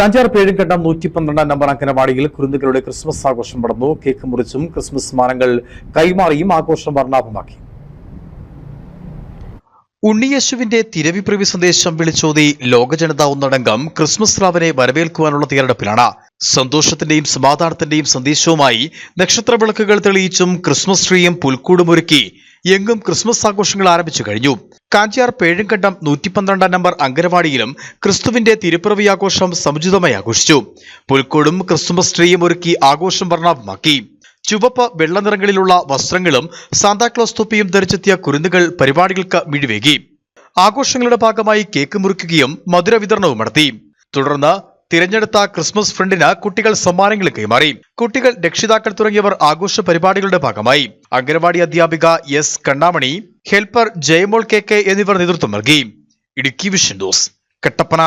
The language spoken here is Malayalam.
കാഞ്ചാർ പേഴുംകണ്ടം നൂറ്റി പന്ത്രണ്ടാം നമ്പർ അംഗനവാടിയിൽ കുരുന്നുകളുടെ ക്രിസ്മസ് ആഘോഷം നടന്നു. കേക്ക് മുറിച്ചും ക്രിസ്മസ് മാനങ്ങൾ കൈമാറിയും ആഘോഷം വർണാഭമാക്കി. ഉണ്ണിയേശുവിന്റെ തിരവിപ്രവി സന്ദേശം വിളിച്ചോതി ലോകജനത ഒന്നടങ്കം ക്രിസ്മസ് റാവിനെ വരവേൽക്കുവാനുള്ള തയ്യാറെടുപ്പിലാണ്. സന്തോഷത്തിന്റെയും സമാധാനത്തിന്റെയും സന്ദേശവുമായി നക്ഷത്ര വിളക്കുകൾ തെളിയിച്ചും ക്രിസ്മസ് ട്രീയും പുൽക്കൂടും ഒരുക്കി എങ്ങും ക്രിസ്മസ് ആഘോഷങ്ങൾ ആരംഭിച്ചു കഴിഞ്ഞു. കാഞ്ചിയാർ പേഴുംകണ്ടം നൂറ്റി പന്ത്രണ്ടാം നമ്പർ അങ്കനവാടിയിലും ക്രിസ്തുവിന്റെ തിരുപ്പിറവി ആഘോഷം സമുചിതമായി ആഘോഷിച്ചു. പുൽക്കോടും ക്രിസ്മസ് ട്രീയും ഒരുക്കി ആഘോഷം വർണാഭമാക്കി. ചുവപ്പ് വെള്ള നിറങ്ങളിലുള്ള വസ്ത്രങ്ങളും സാന്താക്ലോസ് തൊപ്പിയും ധരിച്ചെത്തിയ കുരുന്നുകൾ പരിപാടികൾക്ക് മിഴിവേകി. ആഘോഷങ്ങളുടെ ഭാഗമായി കേക്ക് മുറിക്കുകയും മധുര വിതരണവും നടത്തി. തുടർന്ന് തിരഞ്ഞെടുത്ത ക്രിസ്മസ് ഫ്രണ്ടിന് കുട്ടികൾ സമ്മാനങ്ങൾ കൈമാറി. കുട്ടികൾ രക്ഷിതാക്കൾ തുടങ്ങിയവർ ആഘോഷ പരിപാടികളുടെ ഭാഗമായി. അംഗനവാടി അധ്യാപിക S Kannamani helper Jayamol K K എന്നിവർ നേതൃത്വം നൽകി. Idukki vision news Kattappana.